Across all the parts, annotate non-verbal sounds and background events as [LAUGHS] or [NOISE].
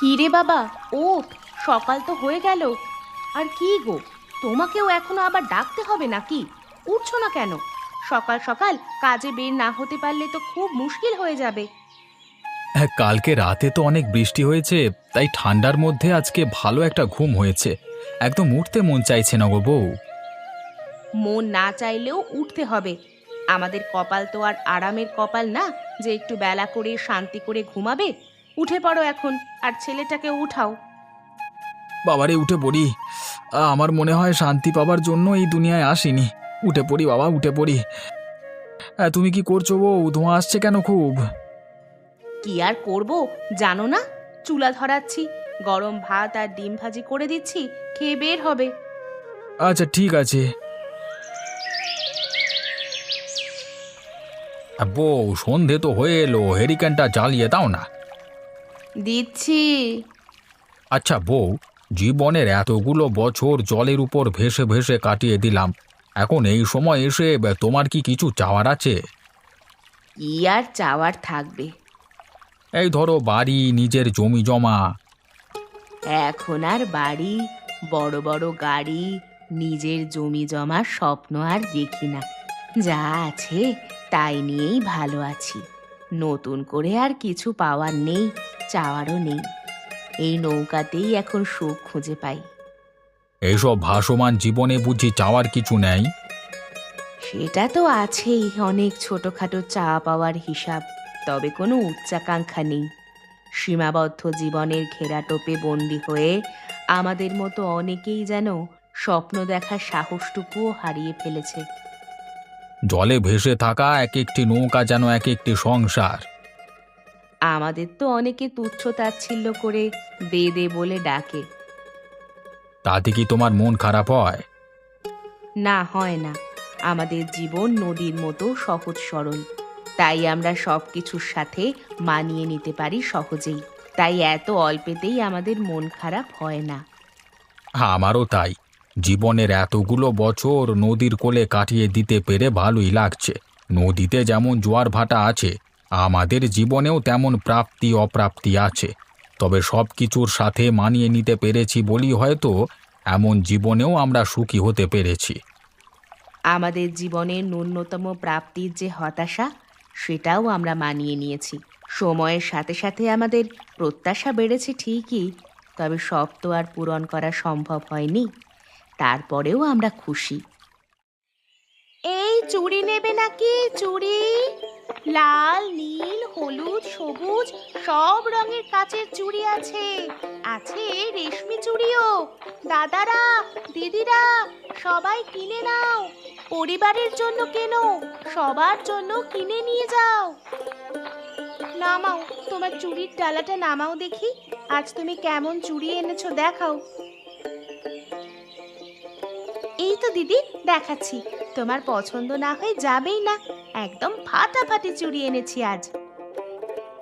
কি রে বাবা? ওঠ সকাল তো হয়ে গেল। আর কি গো তোমাকেও এখনও আবার ডাকতে হবে নাকি? উঠছো না কেন? সকাল সকাল কাজে বের না হতে পারলে তো খুব মুশকিল হয়ে যাবে। হ্যাঁ কালকে রাতে তো অনেক বৃষ্টি হয়েছে তাই ঠান্ডার মধ্যে আজকে ভালো একটা ঘুম হয়েছে। একদম উঠতে মন চাইছে না গো বউ। মন না চাইলেও উঠতে হবে। আমাদের কপাল তো আর আরামের কপাল না যে একটু বেলা করে শান্তি করে ঘুমাবে উঠে পড়ো এখন আর ছেলেটাকে উঠাও। বাবারে উঠে পড়ি। আ, আমার মনে হয় শান্তি পাবার জন্য এই দুনিয়ায় আসিনি। উঠে পড়ি বাবা উঠে পড়ি। হ্যাঁ তুমি কি করছ বউ ধোঁয়া আসছে কেন খুব? কি আর করব? জানো না? চুলা ধরাচ্ছি গরম ভাত আর ডিম ভাজি করে দিচ্ছি খেয়ে বের হবে। আচ্ছা ঠিক আছে। বউ সন্ধে তো হয়ে এলো হেরিকেনটা জ্বালিয়ে দাও না। দিচ্ছি। আচ্ছা বউ জীবনের এতগুলো বছর জলের উপর ভেসে ভেসে কাটিয়ে দিলাম। এখন এই সময় এসে ব, তোমার কি কিছু চাওয়ার আছে? কি আর চাওয়ার থাকবে? এই ধরো বাড়ি নিজের জমি জমা। এখন আর বাড়ি বড় বড় গাড়ি নিজের জমি জমার স্বপ্ন আর দেখি না। যা আছে তাই নিয়েই ভালো আছি। নতুন করে আর কিছু পাওয়ার নেই। চাওয়ারও নেই। এই নৌকাতেই এখন সুখ খুঁজে পাই। এইসব ভাসমান জীবনে বুঝি চাওয়ার কিছু নেই? সেটা তো আছেই অনেক ছোটখাটো চাওয়া পাওয়ার হিসাব তবে কোনো উচ্চাকাঙ্ক্ষা নেই। সীমাবদ্ধ জীবনের ঘেরাটোপে বন্দি হয়ে আমাদের মতো অনেকেই যেন স্বপ্ন দেখার সাহসটুকুও হারিয়ে ফেলেছে। জলে ভেসে থাকা এক একটি নৌকা যেন এক একটি সংসার। আমাদের তো অনেকে তুচ্ছ তাচ্ছিল্য করে দে দে বলে ডাকে। তাতে কি তোমার মন খারাপ হয়? না হয় না। আমাদের জীবন নদীর মতো সহজ সরল। তাই আমরা সব কিছুর সাথে মানিয়ে নিতে পারি সহজেই। তাই এত অল্পেতেই আমাদের মন খারাপ হয় না। আমারও তাই। জীবনের এতগুলো বছর নদীর কোলে কাটিয়ে দিতে পেরে ভালোই লাগছে। নদীতে যেমন জোয়ার ভাটা আছে আমাদের জীবনেও তেমন প্রাপ্তি, অপ্রাপ্তি আছে। তবে সব কিছুর সাথে মানিয়ে নিতে পেরেছি বলি হয়তো এমন জীবনেও আমরা সুখী হতে পেরেছি। আমাদের জীবনের ন্যূনতম প্রাপ্তির যে হতাশা, সেটাও আমরা মানিয়ে নিয়েছি। সময়ের সাথে সাথে আমাদের প্রত্যাশা বেড়েছে ঠিকই, তবে সব তো আর পূরণ করা সম্ভব হয়নি। তারপরেও আমরা খুশি। এই চুড়ি নেবে নাকি চুড়ি? লাল, নীল, হলুদ, সবুজ, সব রঙের কাচের চুড়ি আছে। আছে রেশমি চুড়িও। দাদারা, দিদিরা, সবাই কিনে নাও। পরিবারের জন্য কেন, সবার জন্য কিনে নিয়ে যাও। নামাও, তোমার চুড়ির ডালাটা নামাও দেখি। আজ তুমি কেমন চুড়ি এনেছো দেখাও। এই তো দিদি, দেখাচ্ছি। তোমার পছন্দ না হয়ে যাবেই না। একদম ফাটাফাটি চুড়ি এনেছি আজ।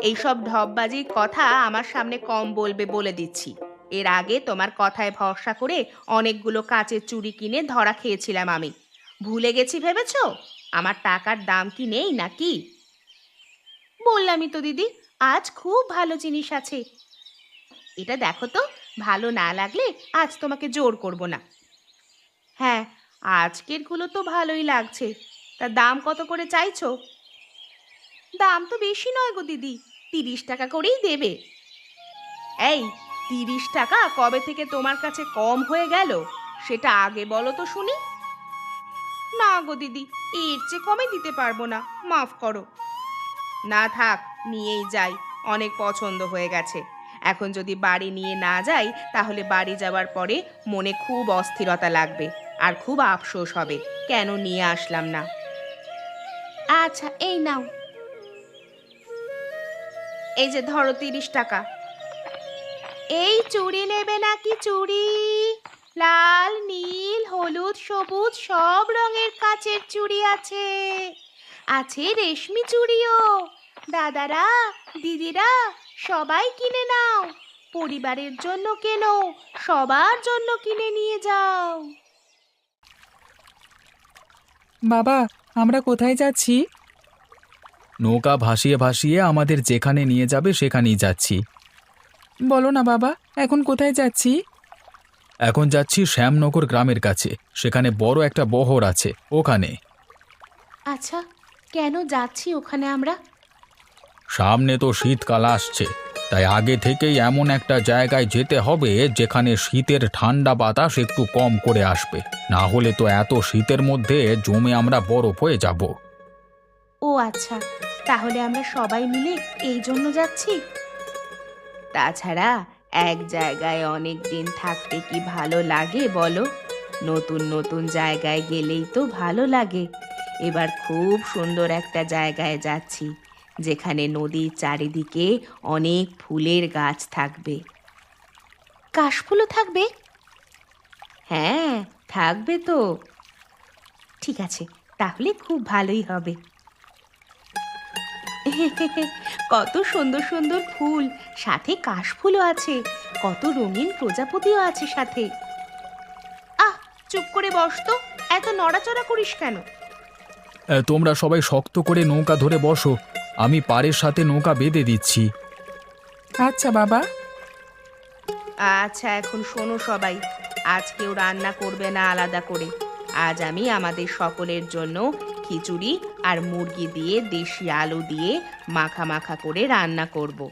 এইসব ঢপবাজির কথা আমার সামনে কম বলবে বলে দিচ্ছি। এর আগে তোমার কথায় ভরসা করে অনেকগুলো কাচের চুড়ি কিনে ধরা খেয়েছিলাম আমি। ভুলে গেছি ভেবেছ? আমার টাকার দাম কি নেই নাকি? বললামই তো দিদি, আজ খুব ভালো জিনিস আছে। এটা দেখো তো, ভালো না লাগলে আজ তোমাকে জোর করব না। হ্যাঁ আজকেরগুলো তো ভালোই লাগছে। তা দাম কত করে চাইছো? দাম তো বেশি নয় গো দিদি, তিরিশ টাকা করেই দেবে। এই, তিরিশ টাকা কবে থেকে তোমার কাছে কম হয়ে গেল? সেটা আগে বলো তো শুনি। না গো দিদি, এর চেয়ে কমে দিতে পারব না, মাফ করো। না থাক, নিয়েই যাই, অনেক পছন্দ হয়ে গেছে। এখন যদি বাড়ি নিয়ে না যাই, তাহলে বাড়ি যাওয়ার পরে মনে খুব অস্থিরতা লাগবে। আর খুব আফসোস হবে কেন নিয়ে আসলাম না। আচ্ছা এই নাও। এই যে ধরো তিরিশ টাকা। এই চুড়ি নেবে নাকি চুড়ি? লাল নীল হলুদ সবুজ সব রঙের কাচের চুড়ি আছে। আছে রেশমি চুড়িও। দাদারা দিদিরা সবাই কিনে নাও। পরিবারের জন্য কেন সবার জন্য কিনে নিয়ে যাও। বাবা আমরা কোথায় যাচ্ছি? নৌকা ভাসিয়ে ভাসিয়ে আমাদের যেখানে নিয়ে যাবে সেখানেই যাচ্ছি। বলো না বাবা এখন কোথায় যাচ্ছি? এখন যাচ্ছি শ্যামনগর গ্রামের কাছে সেখানে বড় একটা বহর আছে ওখানে। আচ্ছা কেন যাচ্ছি ওখানে আমরা? সামনে তো শীতকাল আসছে। তাই আগে থেকেই এমন একটা জায়গায় যেতে হবে যেখানে শীতের ঠান্ডা বাতাস একটু কম করে আসবে। না হলে তো এত শীতের মধ্যে জমে আমরা বরফ হয়ে যাব। ও আচ্ছা তাহলে আমরা সবাই মিলে এই জন্য যাচ্ছি? তাছাড়া এক জায়গায় অনেক দিন থাকতে কি ভালো লাগে বলো? নতুন নতুন জায়গায় গেলেই তো ভালো লাগে। এবার খুব সুন্দর একটা জায়গায় যাচ্ছি। যেখানে নদীর চারিদিকে অনেক ফুলের গাছ থাকবে। কাশফুলও থাকবে? হ্যাঁ থাকবে তো। ঠিক আছে তাহলে খুব ভালোই হবে। [LAUGHS] কত সুন্দর সুন্দর ফুল সাথে কাশফুলও আছে কত রঙিন প্রজাপতিও আছে সাথে। আহ চুপ করে বস তো এত নড়াচড়া করিস কেন? তোমরা সবাই শক্ত করে নৌকা ধরে বসো। আমি পাড়ের সাথে নৌকা বেঁধে দিচ্ছি। আচ্ছা বাবা। আচ্ছা এখন শোনো সবাই। আজ কেউ রান্না করবে না আলাদা করে। আজ আমি আমাদের সকলের জন্য খিচুড়ি আর মুরগি দিয়ে দেশি আলু দিয়ে মাখা মাখা করে রান্না করব।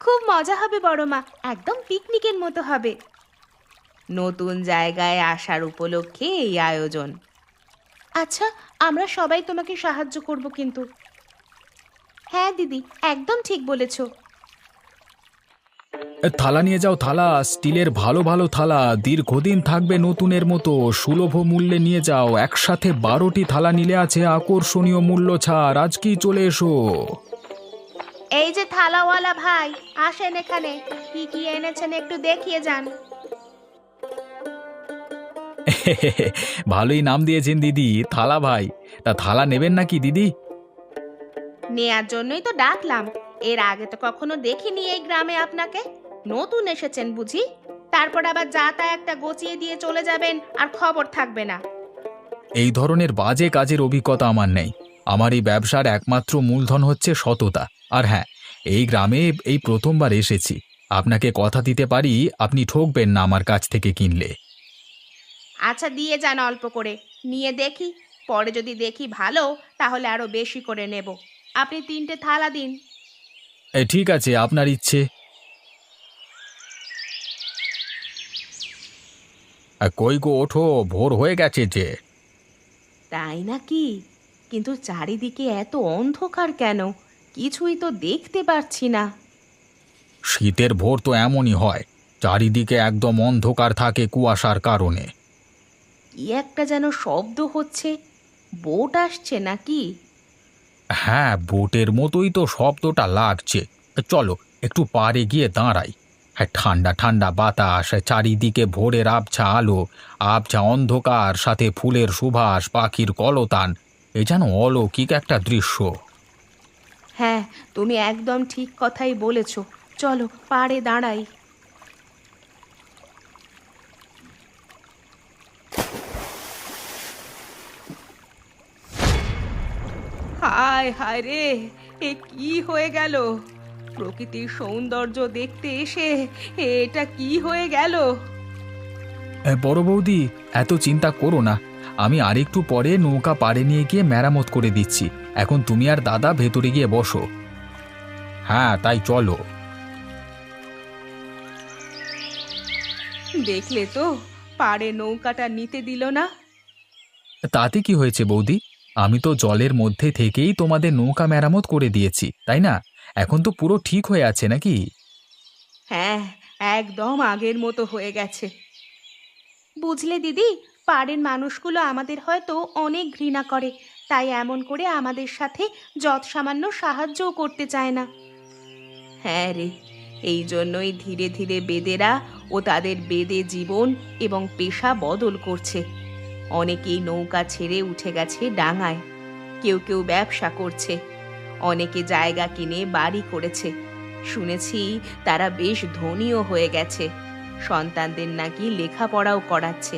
খুব মজা হবে বড় মা একদম পিকনিকের মতো হবে। নতুন জায়গায় আসার উপলক্ষে এই আয়োজন। আচ্ছা আমরা সবাই তোমাকে সাহায্য করব কিন্তু। হ্যাঁ দিদি একদম ঠিক বলেছ। থালা নিয়ে যাও থালা। স্টিলের ভালো ভালো থালা। দীর্ঘদিন থাকবে নতুনের মতো। সুলভ মূল্যে নিয়ে যাও। একসাথে বারোটি থালা নিলে আছে আকর্ষণীয় মূল্য ছাড়। আজকেই চলে এসো? এই যে থালাওয়ালা ভাই আসেন এখানে। কি কি এনেছেন একটু দেখিয়ে যান। [LAUGHS] ভালোই নাম দিয়েছেন দিদি। থালা ভাই। তা থালা নেবেন নাকি দিদি? নেয়ার জন্যই তো ডাকলাম। এর আগে তো কখনো দেখিনি এই গ্রামে আপনাকে। নতুন এসেছেন বুঝি? তারপর আবার যা তা একটা গচিয়ে দিয়ে চলে যাবেন আর খবর থাকবে না। এই ধরনের বাজে কাজের অভিজ্ঞতা আমার নেই। আমার এই ব্যবসার একমাত্র মূলধন হচ্ছে সততা। আর হ্যাঁ এই গ্রামে এই প্রথমবার এসেছি। আপনাকে কথা দিতে পারি আপনি ঠকবেন না আমার কাছ থেকে কিনলে। আচ্ছা দিয়ে যান অল্প করে। নিয়ে দেখি। পরে যদি দেখি ভালো তাহলে আরও বেশি করে নেব। আপনি তিনটে থালা দিন। এ, ঠিক আছে আপনার ইচ্ছে। আ, কই গো ওঠো ভোর হয়ে গেছে যে। তাই নাকি? কিন্তু চারিদিকে এত অন্ধকার কেন? কিছুই তো দেখতে পারছি না। শীতের ভোর তো এমনই হয় চারিদিকে একদম অন্ধকার থাকে কুয়াশার কারণে। কি একটা যেন শব্দ হচ্ছে বোট আসছে নাকি? হ্যাঁ বোটের মতোই তো শব্দটা লাগছে। চলো, একটু পাড়ে গিয়ে দাঁড়াই। হ্যাঁ ঠান্ডা ঠান্ডা বাতাস চারিদিকে ভোরের আবছা আলো, আবছা অন্ধকার, সাথে ফুলের সুভাষ, পাখির কলতান। এ যেন অলৌকিক একটা দৃশ্য। হ্যাঁ তুমি একদম ঠিক কথাই বলেছ। চলো, পাড়ে দাঁড়াই। হায় হায় রে এ কি হয়ে গেল? প্রকৃতির সৌন্দর্য দেখতে এসে এটা কি হয়ে গেল? বড় বৌদি এত চিন্তা করো না। আমি আরেকটু পরে নৌকা পাড়ে নিয়ে গিয়ে মেরামত করে দিচ্ছি। এখন তুমি আর দাদা ভেতরে গিয়ে বসো। হ্যাঁ তাই চলো। দেখলে তো পাড়ে নৌকাটা নিতে দিল না। তাতে কি হয়েছে বৌদি? আমি তো জলের মধ্যে থেকেই তোমাদের নৌকা মেরামত করে দিয়েছি তাই না? এখন তো পুরো ঠিক হয়ে আছে নাকি? হ্যাঁ একদম আগের মতো হয়ে গেছে। বুঝলে দিদি পাড়ের মানুষগুলো আমাদের হয়তো অনেক ঘৃণা করে তাই এমন করে আমাদের সাথে যৎ সামান্য সাহায্যও করতে চায় না। হ্যাঁ রে এই জন্যই ধীরে ধীরে বেদেরা ও তাদের বেদে জীবন এবং পেশা বদল করছে। অনেকেই নৌকা ছেড়ে উঠে গেছে ডাঙায়। কেউ কেউ ব্যবসা করছে। অনেকে জায়গা কিনে বাড়ি করেছে। শুনেছি তারা বেশ ধনীও হয়ে গেছে। সন্তানদের নাকি লেখাপড়াও করাচ্ছে।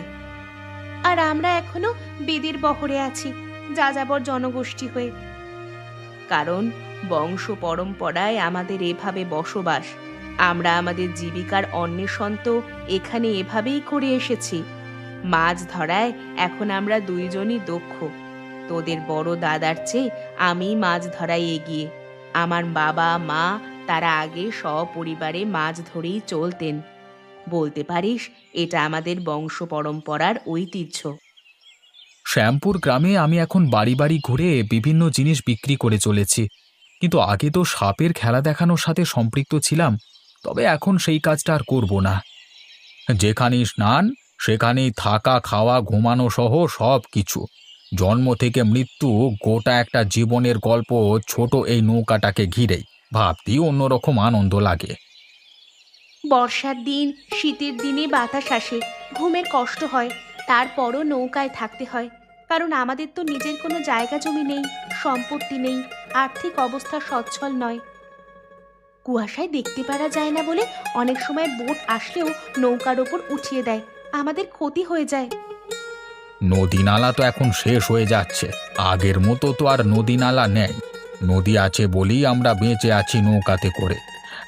আর আমরা এখনও বেদের বহরে আছি, যাযাবর জনগোষ্ঠী হয়ে। কারণ বংশ পরম্পরায় আমাদের এভাবে বসবাস। আমরা আমাদের জীবিকার অন্বেষণ তো এখানে এভাবেই করে এসেছি। মাছ ধরায় এখন আমরা দুইজনই দক্ষ। তোদের বড় দাদার চেয়ে আমি মাছ ধরায় এগিয়ে। আমার বাবা, মা, তারা আগে সপরিবারে মাছ ধরেই চলতেন। বলতে পারিস, এটা আমাদের বংশ পরম্পরার ঐতিহ্য। শ্যামপুর গ্রামে আমি এখন বাড়ি বাড়ি ঘুরে বিভিন্ন জিনিস বিক্রি করে চলেছি। কিন্তু আগে তো সাপের খেলা দেখানোর সাথে সম্পৃক্ত ছিলাম, তবে এখন সেই কাজটা আর করব না। যেখানে স্নান সেখানেই থাকা, খাওয়া, ঘুমানো সহ সব কিছু। জন্ম থেকে মৃত্যু গোটা একটা জীবনের গল্প ছোট এই নৌকাটাকে ঘিরেই। ভাবতেই অন্যরকম আনন্দ লাগে। বর্ষার দিন, শীতের দিনে বাতাস আসে ঘুমের কষ্ট হয়, তারপরও নৌকায় থাকতে হয়। কারণ আমাদের তো নিজের কোনো জায়গা জমি নেই, সম্পত্তি নেই, আর্থিক অবস্থা সচ্ছল নয়। কুয়াশায় দেখতে পারা যায় না বলে অনেক সময় বোট আসলেও নৌকার ওপর উঠিয়ে দেয়। আমাদের ক্ষতি হয়ে যায়। নদী নালা তো এখন শেষ হয়ে যাচ্ছে। আগের মতো তো আর নদী নালা নেই। নদী আছে বলেই আমরা বেঁচে আছি নৌকাতে করে।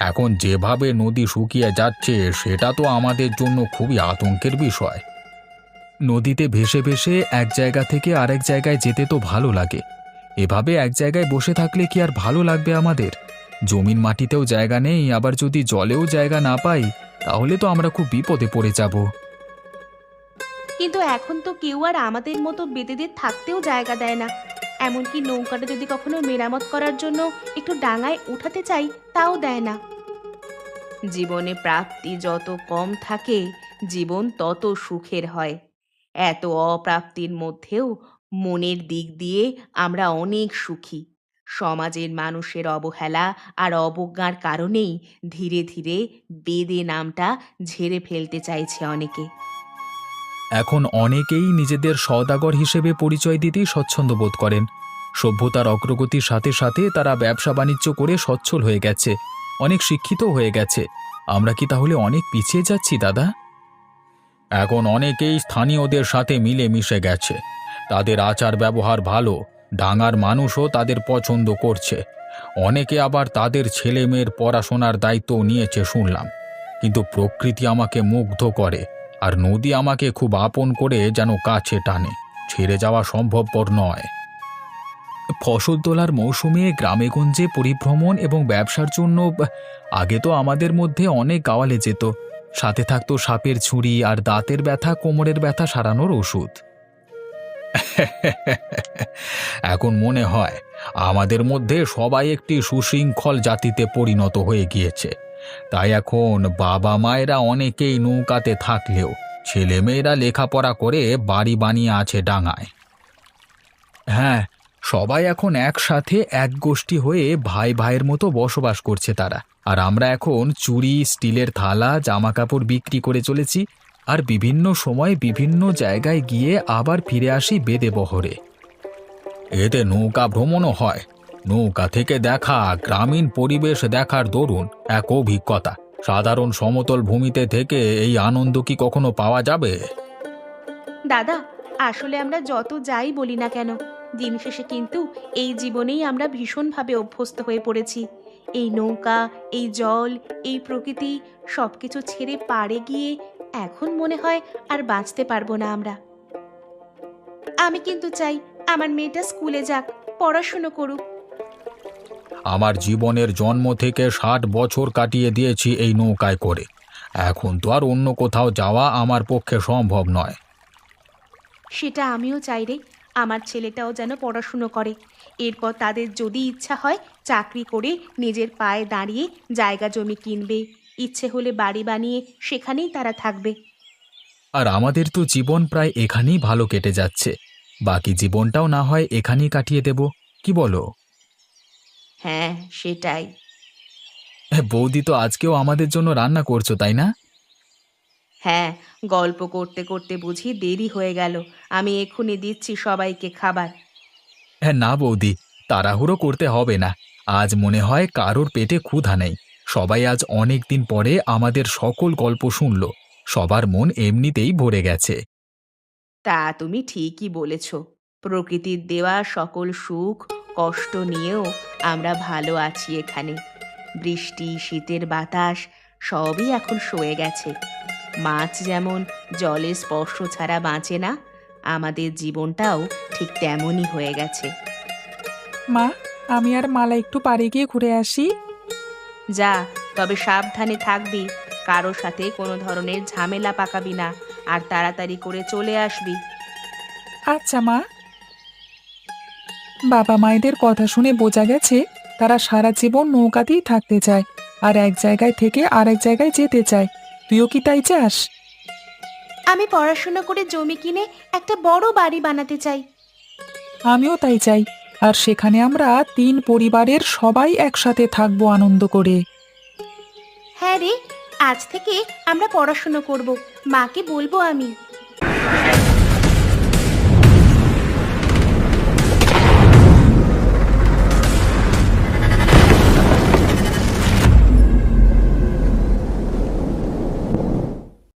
এখন যেভাবে নদী শুকিয়ে যাচ্ছে, সেটা তো আমাদের জন্য খুবই আতঙ্কের বিষয়। নদীতে ভেসে ভেসে এক জায়গা থেকে আরেক জায়গায় যেতে তো ভালো লাগে। এভাবে এক জায়গায় বসে থাকলে কি আর ভালো লাগবে আমাদের? জমিন মাটিতেও জায়গা নেই, আবার যদি জলেও জায়গা না পাই, তাহলে তো আমরা খুব বিপদে পড়ে যাব। কিন্তু এখন তো কেউ আর আমাদের মতো বেদেদের থাকতেও জায়গা দেয় না। এমনকি নৌকাটা যদি কখনো মেরামত করার জন্য একটু ডাঙায় উঠাতে চাই, তাও দেয় না। জীবনে প্রাপ্তি যত কম থাকে, জীবন তত সুখের হয়। এত অপ্রাপ্তির মধ্যেও মনের দিক দিয়ে আমরা অনেক সুখী। সমাজের মানুষের অবহেলা আর অবজ্ঞার কারণেই ধীরে ধীরে বেদে নামটা ঝেড়ে ফেলতে চাইছে অনেকে। এখন অনেকেই নিজেদের সওদাগর হিসেবে পরিচয় দিতেই স্বচ্ছন্দ বোধ করেন। সভ্যতার অগ্রগতির সাথে সাথে তারা ব্যবসা বাণিজ্য করে সচ্ছল হয়ে গেছে। অনেক শিক্ষিত হয়ে গেছে। আমরা কি তাহলে অনেক পিছিয়ে যাচ্ছি, দাদা? এখন অনেকেই স্থানীয়দের সাথে মিলে মিশে গেছে। তাদের আচার ব্যবহার ভালো, ডাঙার মানুষও তাদের পছন্দ করছে। অনেকে আবার তাদের ছেলে মেয়ের পড়াশোনার দায়িত্ব নিয়েছে, শুনলাম। কিন্তু প্রকৃতি আমাকে মুগ্ধ করে। আর নদী আমাকে খুব আপন করে যেন কাছে টানে। ছেড়ে যাওয়া সম্ভবপর নয়। ফসল তোলার মৌসুমে গ্রামেগঞ্জে পরিভ্রমণ এবং ব্যবসার জন্য আগে তো আমাদের মধ্যে অনেক গাওয়ালে যেত। সাথে থাকতো সাপের ছুরি আর দাঁতের ব্যথা, কোমরের ব্যথা সারানোর ওষুধ। [LAUGHS] এখন মনে হয়, আমাদের মধ্যে সবাই একটি সুশৃঙ্খল জাতিতে পরিণত হয়ে গিয়েছে। তাই এখন বাবা মায়েরা অনেকেই নৌকাতে থাকলেও ছেলেমেয়েরা লেখাপড়া করে বাড়ি বানিয়ে আছে ডাঙায়। হ্যাঁ সবাই এখন একসাথে এক গোষ্ঠী হয়ে ভাই ভাইয়ের মতো বসবাস করছে তারা। আর আমরা এখন চুড়ি, স্টিলের থালা জামা কাপড় বিক্রি করে চলেছি আর বিভিন্ন সময় বিভিন্ন জায়গায় গিয়ে আবার ফিরে আসি বেদে বহরে। এতে নৌকা ভ্রমণও হয়। নৌকা থেকে দেখা গ্রামীণ পরিবেশ দেখার দরুন এক অভিজ্ঞতা। সাধারণ সমতল ভূমিতে থেকে এই আনন্দ কি কখনো পাওয়া যাবে? দাদা, আসলে আমরা যত যাই বলি না কেন, দিন শেষে কিন্তু এই জীবনেই আমরা ভীষণভাবে অভ্যস্ত হয়ে পড়েছি। এই নৌকা, এই জল, এই প্রকৃতি সব কিছু ছেড়ে পাড়ে গিয়ে এখন মনে হয় আর বাঁচতে পারব না আমরা। আমি কিন্তু চাই আমার মেয়েটা স্কুলে যাক, পড়াশুনো করুক আমার জীবনের জন্ম থেকে ষাট বছর কাটিয়ে দিয়েছি এই নৌকায় করে। এখন তো আর অন্য কোথাও যাওয়া আমার পক্ষে সম্ভব নয়। সেটা আমিও চাই রে। আমার ছেলেটাও যেন পড়াশুনো করে। এরপর তাদের যদি ইচ্ছা হয় চাকরি করে নিজের পায়ে দাঁড়িয়ে জায়গা জমি কিনবে। ইচ্ছে হলে বাড়ি বানিয়ে সেখানেই তারা থাকবে। আর আমাদের তো জীবন প্রায় এখানেই ভালো কেটে যাচ্ছে। বাকি জীবনটাও না হয় এখানেই কাটিয়ে দেব। কি বলো? হ্যাঁ সেটাই। বৌদি তো আজকেও আমাদের জন্য রান্না করছ তাই না? হ্যাঁ গল্প করতে করতে বুঝি দেরি হয়ে গেল। আমি এক্ষুনি দিচ্ছি সবাইকে খাবার। হ্যাঁ না বৌদি তাড়াহুড়ো করতে হবে না। আজ মনে হয় কারোর পেটে ক্ষুধা নেই। সবাই আজ অনেক দিন পরে আমাদের সকল গল্প শুনল। সবার মন এমনিতেই ভরে গেছে। তা তুমি ঠিকই বলেছ। প্রকৃতির দেওয়া সকল সুখ কষ্ট নিয়েও আমরা ভালো আছি এখানে। বৃষ্টি শীতের বাতাস সবই এখন সয়ে গেছে। মাছ যেমন জলে স্পর্শ ছাড়া বাঁচে না আমাদের জীবনটাও ঠিক তেমনই হয়ে গেছে। মা আমি আর মালা একটু পাড়ে গিয়ে ঘুরে আসি। যা তবে সাবধানে থাকবি। কারও সাথে কোনো ধরনের ঝামেলা পাকাবি না আর তাড়াতাড়ি করে চলে আসবি। আচ্ছা মা। বাবা মায়েদের কথা শুনে বোঝা গেছে তারা সারা জীবন নৌকাতেই থাকতে চায় আর এক জায়গায় থেকে আরেক জায়গায় যেতে চায়। তুইও কি তাই চাস? আমি পড়াশোনা করে জমি কিনে একটা বড় বাড়ি বানাতে চাই। আমিও তাই চাই। আর সেখানে আমরা তিন পরিবারের সবাই একসাথে থাকব আনন্দ করে। হ্যাঁ রে আজ থেকে আমরা পড়াশোনা করব। মাকে বলব আমি।